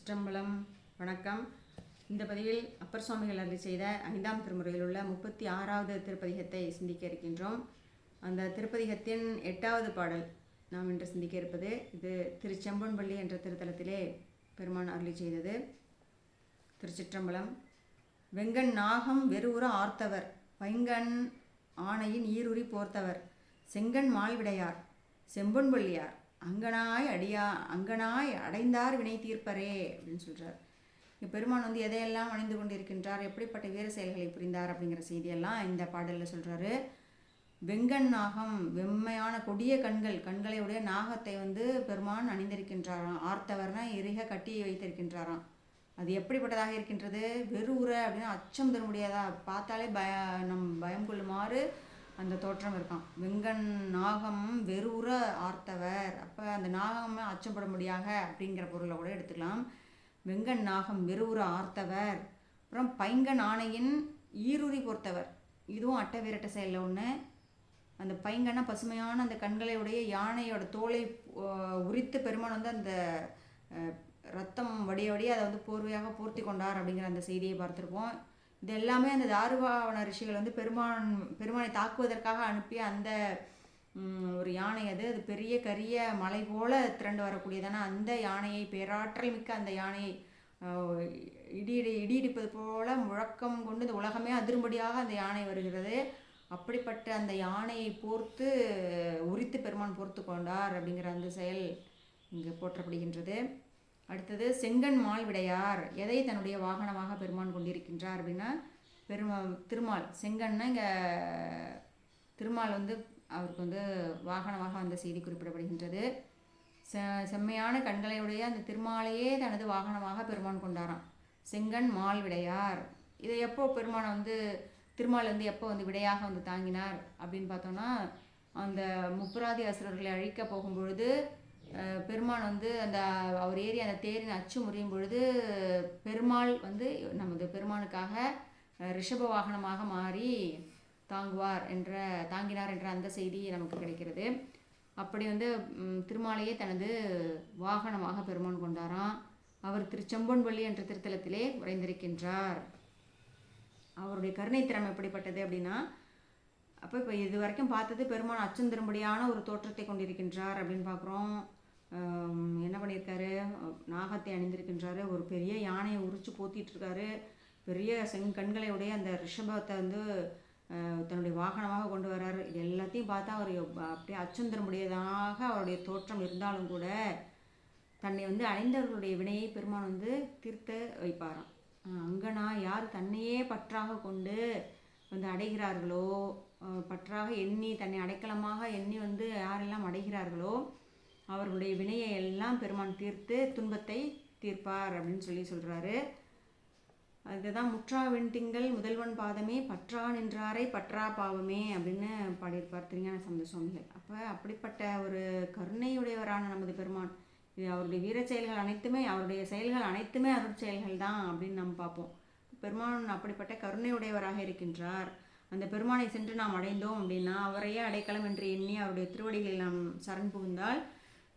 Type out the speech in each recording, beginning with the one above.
திருச்சிற்றம்பலம் வணக்கம். இந்த பதிவில் அப்பர் சுவாமிகள் அருளி செய்த ஐந்தாம் திருமுறையில் உள்ள முப்பத்தி ஆறாவது திருப்பதிகத்தை சிந்திக்க இருக்கின்றோம். அந்த திருப்பதிகத்தின் எட்டாவது பாடல் நாம் இன்று சிந்திக்க இருப்பது இது திருச்செம்பொன்பள்ளி என்ற திருத்தலத்திலே பெருமான் அருளி செய்தது. திருச்சிற்றம்பலம். வெங்கண் நாகம் வெறுவுற ஆர்த்தவர் பைங்கண் ஆணையின் ஈருரி போர்த்தவர் செங்கன் மால்விடையார் செம்பொன்பள்ளியார் அங்கனாய் அடியா அங்கனாய் அடைந்தார் வினை தீர்ப்பரே அப்படின்னு சொல்கிறார் இங்கே பெருமான் வந்து எதையெல்லாம் அணிந்து கொண்டிருக்கின்றார் எப்படிப்பட்ட வீர செயல்களை புரிந்தார் அப்படிங்கிற செய்தியெல்லாம் இந்த பாடலில் சொல்கிறாரு வெங்கண் நாகம் வெம்மையான கொடிய கண்கள் கண்களை உடைய நாகத்தை வந்து பெருமான் அணிந்திருக்கின்றாராம். ஆர்த்தவர்னா இறுக கட்டி வைத்திருக்கின்றாராம். அது எப்படிப்பட்டதாக இருக்கின்றது? வெறுவுற அப்படின்னா அச்சம் தர முடியாதா பார்த்தாலே பய நம் பயம் கொள்ளுமாறு அந்த தோற்றம் இருக்கான் வெங்கண் நாகம் வெறுற ஆர்த்தவர். அப்போ அந்த நாகம் அச்சப்பட முடியாக அப்படிங்கிற பொருளை கூட எடுத்துக்கலாம். வெங்கண் நாகம் வெறுற ஆர்த்தவர். அப்புறம் பைங்கன் ஆணையின் ஈருரி பொறுத்தவர். இதுவும் அட்டை விரட்ட செயலில் ஒன்று அந்த பைங்கன்னா பசுமையான அந்த கண்களையுடைய யானையோட தோலை உரித்து பெருமான் வந்து அந்த ரத்தம் வடிய வடிய அதை வந்து போர்வையாக போர்த்தி கொண்டார் அப்படிங்கிற அந்த செய்தியை பார்த்துருப்போம். இது எல்லாமே அந்த தாருவாவன ரிஷிகள் வந்து பெருமான் பெருமானை தாக்குவதற்காக அனுப்பிய அந்த ஒரு யானை அது. அது பெரிய கரிய மலை போல திரண்டு வரக்கூடியதான அந்த யானையை பேராற்றல் மிக்க அந்த யானையை இடி இடி இடி இடிப்பது போல முழக்கம் கொண்டு இந்த உலகமே அதிரும்படியாக அந்த யானை வருகிறது. அப்படிப்பட்ட அந்த யானையை போர்த்து உரித்து பெருமான் போர்த்து கொண்டார் அப்படிங்கிற அந்த செயல் இங்கு போற்றப்படுகின்றது. அடுத்தது செங்கன் மால்விடையார் எதை தன்னுடைய வாகனமாக பெருமான் கொண்டிருக்கின்றார் அப்படின்னா பெருமா திருமால். செங்கன்னா இங்கே திருமால் வந்து அவருக்கு வந்து வாகனமாக வந்த செய்தி குறிப்பிடப்படுகின்றது. செ செம்மையான கண்களையுடைய அந்த திருமாலையே தனது வாகனமாக பெருமான் கொண்டாராம். செங்கன் மால்விடையார். இதை எப்போ பெருமானை வந்து திருமால் வந்து எப்போ வந்து விடையாக வந்து தாங்கினார் அப்படின்னு பார்த்தோன்னா அந்த முப்புராதி அசுரர்களை அழிக்க போகும்பொழுது பெருமான் வந்து அந்த அவர் ஏறி அந்த தேரின் அச்சு முறியும் பொழுது பெருமாள் வந்து நமது பெருமானுக்காக ரிஷப வாகனமாக மாறி தாங்குவார் என்ற தாங்கினார் என்ற அந்த செய்தி நமக்கு கிடைக்கிறது. அப்படி வந்து திருமாலையே தனது வாகனமாக பெருமான் கொண்டாராம். அவர் திருச்செம்பொன்பள்ளி என்ற திருத்தலத்திலே உறைந்திருக்கின்றார். அவருடைய கருணை திறம் எப்படிப்பட்டது அப்படின்னா அப்போ இப்போ இது வரைக்கும் பார்த்தது பெருமான் அச்சம் திரும்படியான ஒரு தோற்றத்தை கொண்டிருக்கின்றார் அப்படின்னு பார்க்குறோம். என்ன பண்ணியிருக்காரு? நாகத்தை அணிந்திருக்கின்றாரு. ஒரு பெரிய யானையை உரிச்சு போத்திட்டுருக்காரு. பெரிய செங்கண்களை உடைய அந்த ரிஷபத்தை வந்து தன்னுடைய வாகனமாக கொண்டு வர்றாரு இது எல்லாத்தையும் பார்த்தா அவர் அப்படியே அச்சம் திரும்படியதாக அவருடைய தோற்றம் இருந்தாலும் கூட தன்னை வந்து அடைந்தவர்களுடைய வினையை பெருமான் வந்து தீர்த்த வைப்பாராம். அங்கனா யார் தன்னையே பற்றாக கொண்டு வந்து அடைகிறார்களோ பற்றாக எண்ணி தன்னை அடைக்கலமாக எண்ணி வந்து யாரெல்லாம் அடைகிறார்களோ அவர்களுடைய வினையை எல்லாம் பெருமான் தீர்த்து துன்பத்தை தீர்ப்பார் அப்படின்னு சொல்லி சொல்கிறாரு அதுதான் முற்றா வெண்திங்கள் முதல்வன் பாதமே பற்றா நின்றாரை பற்றா பாவமே அப்படின்னு பாடியிருப்பார் திருஞான சம்பந்த சுவாமிகள். அப்போ அப்படிப்பட்ட ஒரு கருணையுடையவரான நமது பெருமான் இது அவருடைய வீர செயல்கள் அனைத்துமே அவருடைய செயல்கள் அனைத்துமே அருட் செயல்கள் தான் அப்படின்னு நம்ம பார்ப்போம். பெருமான் அப்படிப்பட்ட கருணையுடையவராக இருக்கின்றார். அந்த பெருமானை சென்று நாம் அடைந்தோம் அப்படின்னா அவரையே அடைக்கலம் என்று எண்ணி அவருடைய திருவடிகளில் நாம் சரண் புகுந்தால்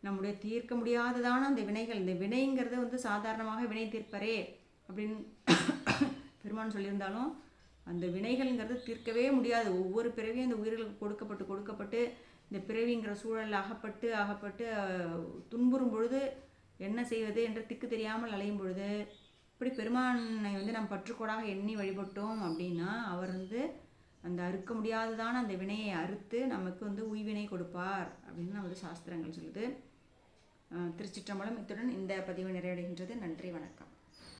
நம்முடைய தீர்க்க முடியாததான அந்த வினைகள் இந்த வினைங்கிறது வந்து சாதாரணமாக வினை தீர்ப்பரே அப்படின்னு பெருமான் சொல்லியிருந்தாலும் அந்த வினைகள்ங்கிறது தீர்க்கவே முடியாது. ஒவ்வொரு பிறவியும் அந்த உயிர்களுக்கு கொடுக்கப்பட்டு கொடுக்கப்பட்டு இந்த பிறவிங்கிற சூழலில் அகப்பட்டு அகப்பட்டு துன்புறும் பொழுது என்ன செய்வது என்று திக்கு தெரியாமல் அலையும் பொழுது இப்படி பெருமானை வந்து நாம் பற்றுக்கோடாக எண்ணி வழிபட்டோம் அப்படின்னா அவர் வந்து அந்த அறுக்க முடியாததான அந்த வினையை அறுத்து நமக்கு வந்து உய்வினை கொடுப்பார் அப்படின்னு நமது சாஸ்திரங்கள் சொல்லுது. திருச்சிற்றம்பலம் இத்துடன் இந்த பதிவு நிறைவடைகின்றது. நன்றி வணக்கம்.